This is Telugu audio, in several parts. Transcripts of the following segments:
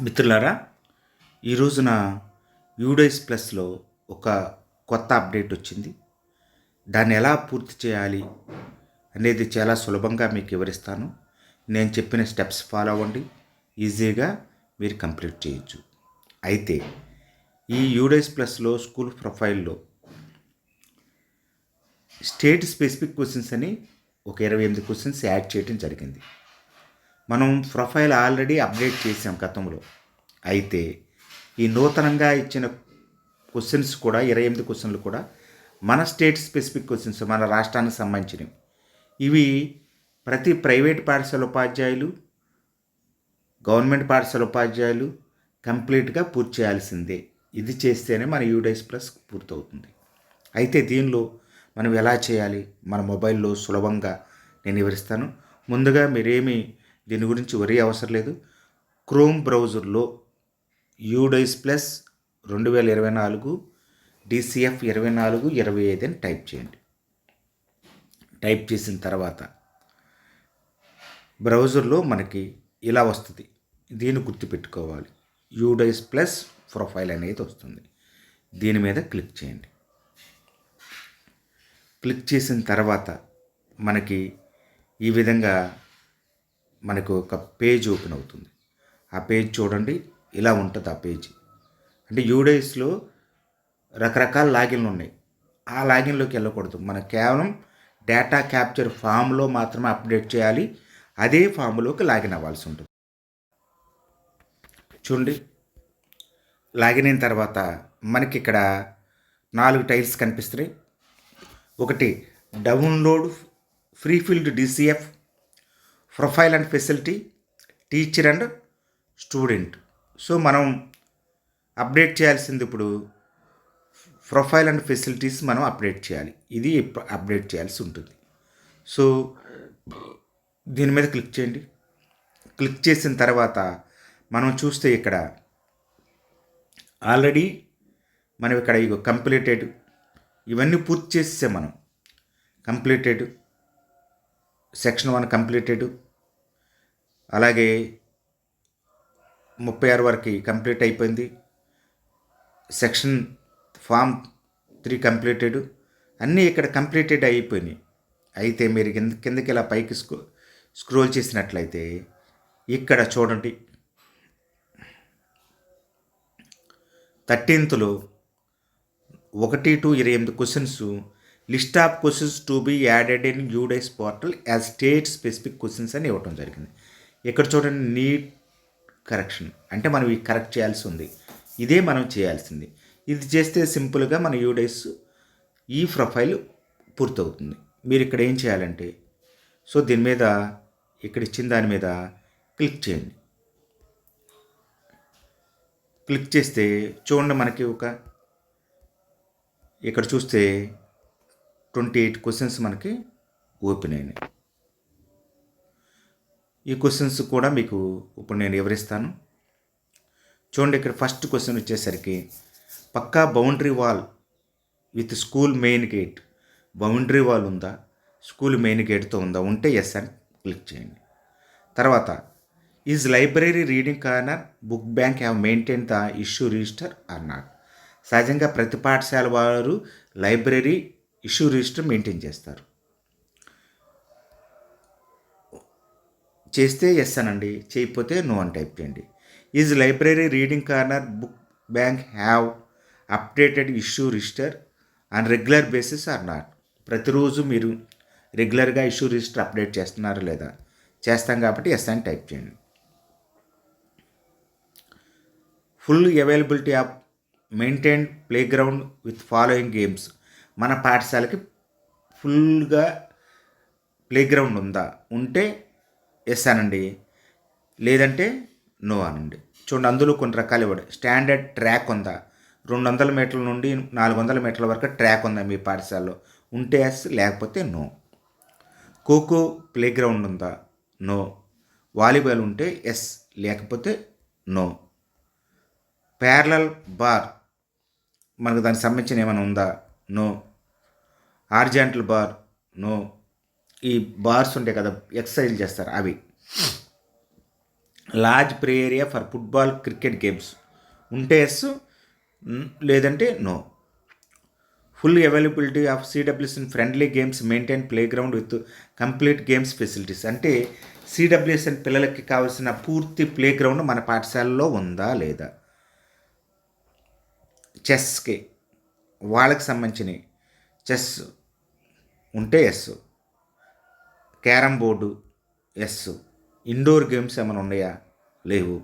మిత్రులారా ఈ రోజున యూడైస్ ప్లస్లో ఒక కొత్త అప్డేట్ వచ్చింది. దాన్ని ఎలా పూర్తి చేయాలి అనేది చాలా సులభంగా మీకు వివరిస్తాను. నేను చెప్పిన స్టెప్స్ ఫాలో అవ్వండి. ఈజీగా మీరు కంప్లీట్ చేయొచ్చు. అయితే ఈ యూడైస్ ప్లస్లో స్కూల్ ప్రొఫైల్లో స్టేట్ స్పెసిఫిక్ క్వశ్చన్స్ అని ఒక ఇరవై ఎనిమిది క్వశ్చన్స్ యాడ్ చేయడం జరిగింది. మనం ప్రొఫైల్ ఆల్రెడీ అప్డేట్ చేసాం గతంలో. అయితే ఈ నూతనంగా ఇచ్చిన క్వశ్చన్స్ కూడా ఇరవై ఎనిమిది క్వశ్చన్లు కూడా మన స్టేట్ స్పెసిఫిక్ క్వశ్చన్స్ మన రాష్ట్రానికి సంబంధించినవి. ఇవి ప్రతి ప్రైవేట్ పాఠశాల ఉపాధ్యాయులు గవర్నమెంట్ పాఠశాల ఉపాధ్యాయులు కంప్లీట్గా పూర్తి చేయాల్సిందే. ఇది చేస్తేనే మన యూడైస్ ప్లస్ పూర్తవుతుంది. అయితే దీనిలో మనం ఎలా చేయాలి? మన మొబైల్లో సులభంగా నేను వివరిస్తాను. ముందుగా మీరేమి దీని గురించి వరి అవసరం లేదు. క్రోమ్ బ్రౌజర్లో యూడైస్ ప్లస్ రెండు వేల ఇరవై నాలుగు డిసిఎఫ్ ఇరవై నాలుగు ఇరవై ఐదు అని టైప్ చేయండి. టైప్ చేసిన తర్వాత బ్రౌజర్లో మనకి ఇలా వస్తుంది. దీన్ని గుర్తుపెట్టుకోవాలి. యూడైస్ ప్లస్ ప్రొఫైల్ అనేది వస్తుంది. దీని మీద క్లిక్ చేయండి. క్లిక్ చేసిన తర్వాత మనకి ఈ విధంగా మనకు ఒక పేజ్ ఓపెన్ అవుతుంది. ఆ పేజ్ చూడండి ఇలా ఉంటుంది ఆ పేజ్. అంటే యూడేస్లో రకరకాల లాగిన్లు ఉన్నాయి. ఆ లాగిన్లోకి వెళ్ళకూడదు. మనం కేవలం డేటా క్యాప్చర్ ఫామ్లో మాత్రమే అప్డేట్ చేయాలి. అదే ఫామ్లోకి లాగిన్ అవ్వాల్సి ఉంటుంది. చూడండి. లాగిన్ అయిన తర్వాత మనకి ఇక్కడ నాలుగు టైల్స్ కనిపిస్తున్నాయి. ఒకటి download free field DCF profile and facility teacher and student. So మనం అప్డేట్ చేయాల్సింది ఇప్పుడు ప్రొఫైల్ అండ్ ఫెసిలిటీస్ మనం అప్డేట్ చేయాలి. ఇది అప్డేట్ చేయాల్సి ఉంటుంది. సో దీని మీద క్లిక్ చేయండి. క్లిక్ చేసిన తర్వాత మనం చూస్తే ఇక్కడ ఆల్రెడీ మనం ఇక్కడ ఇగో కంప్లీటెడ్ ఇవన్నీ పూర్తి చేసేసాం మనం. కంప్లీటెడ్ సెక్షన్ వన్ కంప్లీటెడ్ అలాగే ముప్పై ఆరు వరకు కంప్లీట్ అయిపోయింది. Section form three completed. అన్నీ ఇక్కడ కంప్లీటెడ్ అయిపోయినాయి. అయితే మీరు కింద కిందకి ఇలా పైకి స్క్రో స్క్రోల్ చేసినట్లయితే ఇక్కడ చూడండి. థర్టీన్త్లో ఒకటి టు ఇరవై ఎనిమిది questions list of questions to be added in UDISE portal as state specific questions అని ఇవ్వడం జరిగింది. ఇక్కడ చూడండి నీట్ కరెక్షన్. అంటే మనం ఈ కరెక్ట్ చేయాల్సి ఉంది. ఇదే మనం చేయాల్సింది. ఇది చేస్తే సింపుల్గా మన యూడైస్ ఈ ప్రొఫైల్ పూర్తవుతుంది. మీరు ఇక్కడ ఏం చేయాలంటే సో దీని మీద ఇక్కడ ఇచ్చిన దాని మీద క్లిక్ చేయండి. క్లిక్ చేస్తే చూడండి మనకి ఒక ఇక్కడ చూస్తే ట్వంటీ ఎయిట్ క్వశ్చన్స్ మనకి ఓపెన్ అయినాయి. ఈ క్వశ్చన్స్ కూడా మీకు ఇప్పుడు నేను వివరిస్తాను. చూడండి ఇక్కడ ఫస్ట్ క్వశ్చన్ వచ్చేసరికి pucca boundary wall with school main gate boundary wall ఉందా? స్కూల్ మెయిన్ గేట్తో ఉందా? ఉంటే ఎస్ అని క్లిక్ చేయండి. తర్వాత is library reading corner book bank have maintain the issue register or not సహజంగా ప్రతి పాఠశాల వారు లైబ్రరీ ఇష్యూ రిజిస్టర్ మెయింటైన్ చేస్తారు. చేస్తే ఎస్ అనండి చేయకపోతే నో అని టైప్ చేయండి. Is library reading corner book bank have updated issue register on regular basis or not ప్రతిరోజు మీరు రెగ్యులర్గా ఇష్యూ రిజిస్టర్ అప్డేట్ చేస్తున్నారా లేదా? చేస్తాం కాబట్టి ఎస్ అని టైప్ చేయండి. Full availability of maintain playground with following games మన పాఠశాలకి ఫుల్గా ప్లే గ్రౌండ్ ఉందా? ఉంటే ఎస్ అనండి లేదంటే నో అనండి. చూడండి అందులో కొన్ని రకాలు ఇవ్వడు. స్టాండర్డ్ ట్రాక్ ఉందా? రెండు వందల మీటర్ల నుండి నాలుగు వందల మీటర్ల వరకు ట్రాక్ ఉందా మీ పాఠశాలలో? ఉంటే ఎస్ లేకపోతే నో ఖోఖో ప్లే గ్రౌండ్ ఉందా? నో. వాలీబాల్ ఉంటే ఎస్ లేకపోతే నో ప్యారలల్ బార్ మనకు దానికి సంబంధించిన ఏమైనా ఉందా? నో. Horizontal bar? నో. ఈ బార్స్ ఉంటాయి కదా ఎక్సర్సైజ్ చేస్తారు అవి. Large play area for football cricket games. ఉంటే ఎస్ లేదంటే no. Full availability of CWS in friendly games maintain playground with complete games facilities. అంటే సిడబ్ల్యూఎస్ఎన్ పిల్లలకి కావాల్సిన పూర్తి ప్లే గ్రౌండ్ మన పాఠశాలలో ఉందా లేదా? చెస్కి. వాళ్ళకి సంబంధించినవి. చెస్ ఉంటే yes. Carrom board yes. Indoor games ఏమైనా ఉన్నాయా? లేవు.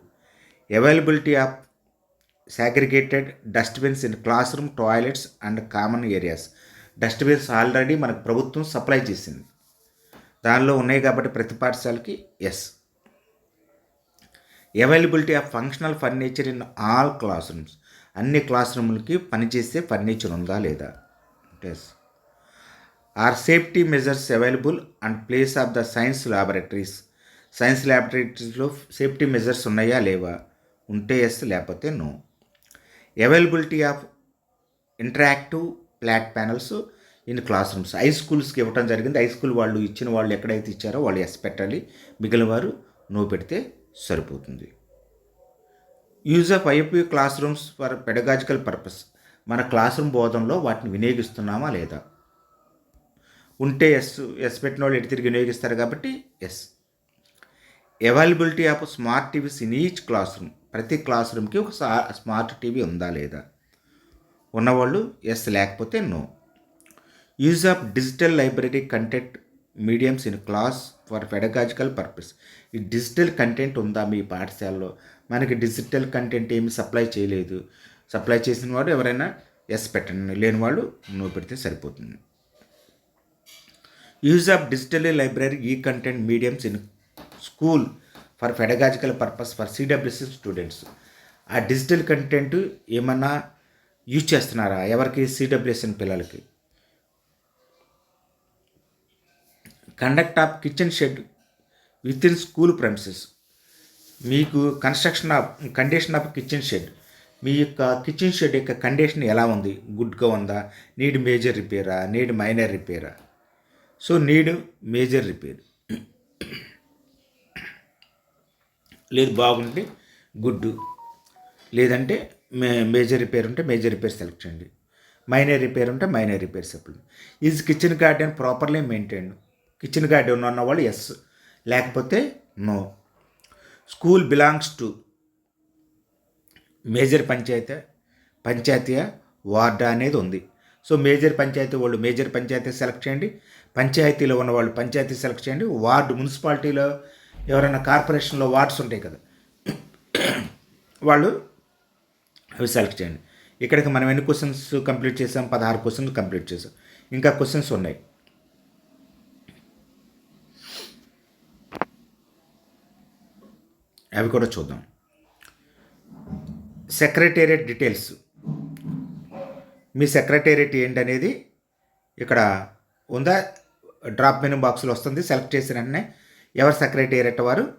Availability of segregated dustbins in classroom toilets and common areas dustbins already మనకు ప్రభుత్వం సప్లై చేసింది. దానిలో ఉన్నాయి కాబట్టి ప్రతి పాఠశాలకి yes availability of functional furniture in all classrooms అన్ని క్లాస్ రూమ్లకి పనిచేసే ఫర్నిచర్ ఉందా లేదా? Yes are safety measures available and place of the science laboratories science ల్యాబొరేటరీస్లో safety measures ఉన్నాయా లేవా? ఉంటే ఎస్ లేకపోతే no availability of interactive flat panels in classrooms high స్కూల్స్కి ఇవ్వడం జరిగింది. హై స్కూల్ వాళ్ళు ఇచ్చిన వాళ్ళు ఎక్కడైతే ఇచ్చారో వాళ్ళు ఎస్ పెట్టాలి. మిగిలిన వారు నో పెడితే సరిపోతుంది. Use of IFU classrooms for pedagogical purpose మన క్లాస్ రూమ్ బోధనలో వాటిని వినియోగిస్తున్నామా లేదా? ఉంటే ఎస్ ఎస్ పెట్టిన వాళ్ళు ఎటు తిరిగి వినియోగిస్తారు కాబట్టి yes. Availability of smart TVs in each classroom. ప్రతి క్లాస్ రూమ్కి ఒక స్మార్ట్ టీవీ ఉందా లేదా? ఉన్నవాళ్ళు ఎస్ లేకపోతే no. Use of digital library content mediums in class for pedagogical purpose. ఈ డిజిటల్ కంటెంట్ ఉందా మీ పాఠశాలలో? మనకి డిజిటల్ కంటెంట్ ఏమి సప్లై చేయలేదు. సప్లై చేసిన వాడు ఎవరైనా ఎస్ పెట్టండి. లేని వాళ్ళు నో పెడితే సరిపోతుంది. Use of digital library e content mediums in school for pedagogical purpose for CWSC students. ఆ డిజిటల్ కంటెంట్ ఏమన్నా యూజ్ చేస్తున్నారా? ఎవరికి? సిడబ్ల్యూఎస్ఎన్ పిల్లలకి. Conduct of kitchen shed with in school premises. మీకు construction of condition of kitchen shed. మీ యొక్క కిచెన్ షెడ్ యొక్క కండిషన్ ఎలా ఉంది? గుడ్గా ఉందా? నీడ్ మేజర్ రిపేరా? Need minor రిపేరా? So need major repair. లేదు బాగుంటే గుడ్ లేదంటే మే మేజర్ రిపేర్ ఉంటే మేజర్ రిపేర్ సెలెక్ట్ చేయండి. మైనర్ రిపేర్ ఉంటే minor repair select is kitchen garden properly maintain? Kitchen garden ఉన్న వాళ్ళు ఎస్ లేకపోతే no school belongs to major panchayat పంచాయతీయ? వార్డా అనేది ఉంది. సో మేజర్ పంచాయతీ వాళ్ళు మేజర్ పంచాయతీ సెలెక్ట్ చేయండి. పంచాయతీలో ఉన్న వాళ్ళు పంచాయతీ సెలెక్ట్ చేయండి. వార్డు మున్సిపాలిటీలో ఎవరైనా కార్పొరేషన్లో వార్డ్స్ ఉంటాయి కదా. వాళ్ళు అవి సెలెక్ట్ చేయండి. ఇక్కడికి మనం ఎన్ని క్వశ్చన్స్ కంప్లీట్ చేసాం? పదహారు క్వశ్చన్స్ కంప్లీట్ చేసాం. ఇంకా క్వశ్చన్స్ ఉన్నాయి. అవి కూడా చూద్దాం. Secretariat details. మీ సెక్రటేరియట్ ఏంటనేది ఇక్కడ ఉందా? డ్రాప్ మెనూ బాక్స్లో వస్తుంది. సెలెక్ట్ చేసిన వెంటనే ఎవరు సెక్రటేరియట్ వారు?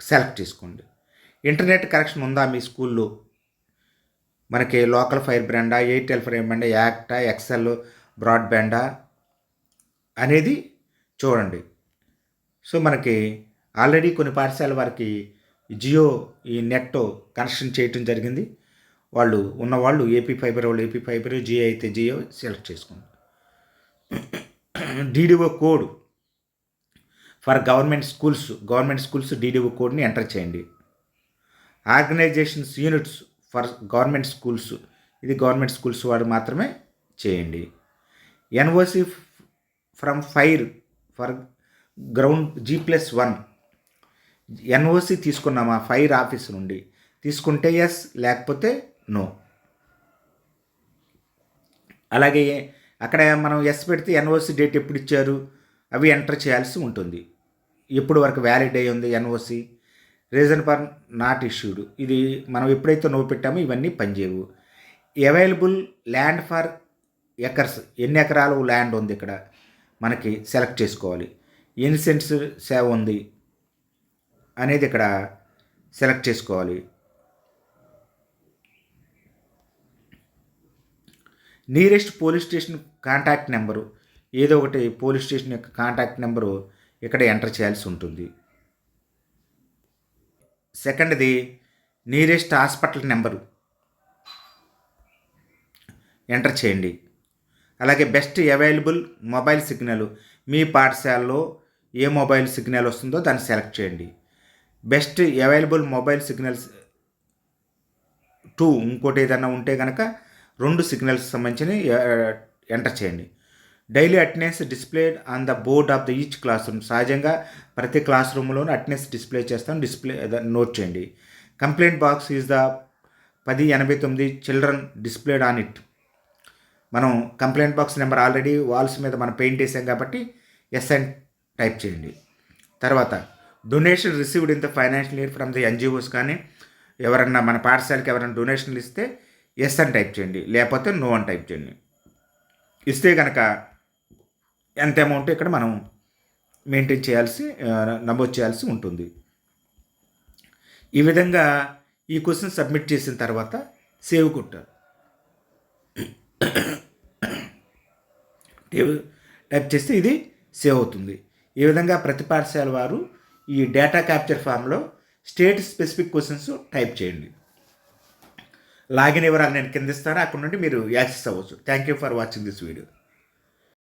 సెలెక్ట్ చేసుకోండి. ఇంటర్నెట్ కనెక్షన్ ఉందా మీ స్కూల్లో? మనకి లోకల్ ఫైర్ బ్రాండా ఎయిర్టెల్ ఫైర్ బ్రాండా యాక్టా ఎక్సెల్ బ్రాడ్బ్యాండా అనేది చూడండి. సో మనకి ఆల్రెడీ కొన్ని పాఠశాల వారికి జియో ఈ నెట్ కనెక్షన్ చేయటం జరిగింది. వాళ్ళు ఉన్నవాళ్ళు ఏపీ ఫైబర్ వాళ్ళు ఏపీ ఫైబర్ జియో అయితే జియో సెలెక్ట్ చేసుకోండి. DDO code for government schools government schools DDO కోడ్ని ఎంటర్ చేయండి. Organisations units for government schools ఇది గవర్నమెంట్ స్కూల్స్ వాడు మాత్రమే చేయండి. NOC from fire for ground G plus one NOC తీసుకున్నామా fire office నుండి. తీసుకుంటే ఎస్ లేకపోతే నో అలాగే అక్కడ మనం ఎస్ పెడితే ఎన్ఓసి డేట్ ఎప్పుడు ఇచ్చారు? అవి ఎంటర్ చేయాల్సి ఉంటుంది. ఎప్పుడు వరకు వ్యాలిడ్ అయి ఉంది NOC reason for not issued ఇది మనం ఎప్పుడైతే నో పెట్టామో ఇవన్నీ పనిచేయవు. అవైలబుల్ ల్యాండ్ ఫర్ ఎకర్స్ ఎన్ని ఎకరాలు ల్యాండ్ ఉంది ఇక్కడ? మనకి సెలెక్ట్ చేసుకోవాలి. ఎన్ని సెంట్స్ సేవ ఉంది. అనేది ఇక్కడ సెలెక్ట్ చేసుకోవాలి. Nearest police station contact number ఏదో ఒకటి పోలీస్ స్టేషన్ యొక్క కాంటాక్ట్ నెంబరు ఇక్కడ ఎంటర్ చేయాల్సి ఉంటుంది. సెకండ్ది నియరెస్ట్ హాస్పిటల్ నెంబరు ఎంటర్ చేయండి. అలాగే బెస్ట్ అవైలబుల్ మొబైల్ సిగ్నల్ మీ పాఠశాలలో ఏ మొబైల్ సిగ్నల్ వస్తుందో దాన్ని సెలెక్ట్ చేయండి. Best available mobile signals two ఇంకోటి ఏదైనా ఉంటే కనుక రెండు సిగ్నల్స్ సంబంధించి ఎంటర్ చేయండి. Daily attendance displayed on the board of the each classroom సహజంగా ప్రతి క్లాస్ రూమ్లోనూ అటెండెన్స్ డిస్ప్లే చేస్తాం డిస్ప్లే నోట్ చేయండి. కంప్లైంట్ బాక్స్ ఈజ్ ద పది ఎనభై తొమ్మిది చిల్డ్రన్ డిస్ప్లేడ్ ఆన్ ఇట్ మనం complaint box number already walls మీద మనం పెయింట్ వేసాం కాబట్టి ఎస్ అండ్ టైప్ చేయండి. తర్వాత donation received in the financial year from the NGOs కానీ ఎవరన్నా మన పాఠశాలకి ఎవరైనా డొనేషన్లు ఇస్తే ఎస్ అని టైప్ చేయండి లేకపోతే నో అని టైప్ చేయండి. ఇస్తే కనుక ఎంత అమౌంట్ ఇక్కడ మనం మెయింటైన్ చేయాల్సి నమోదు చేయాల్సి ఉంటుంది. ఈ విధంగా ఈ క్వశ్చన్ సబ్మిట్ చేసిన తర్వాత సేవ్ కొట్టారు టైప్ చేస్తే ఇది సేవ్ అవుతుంది. ఈ విధంగా ప్రతి పాఠశాల వారు ఈ డేటా క్యాప్చర్ ఫామ్లో స్టేట్ స్పెసిఫిక్ క్వశ్చన్స్ టైప్ చేయండి. లాగిన్ వివరాలు నేను కింద ఇస్తాను. అక్కడ నుండి మీరు యాక్సెస్ అవ్వచ్చు. Thank you for watching this video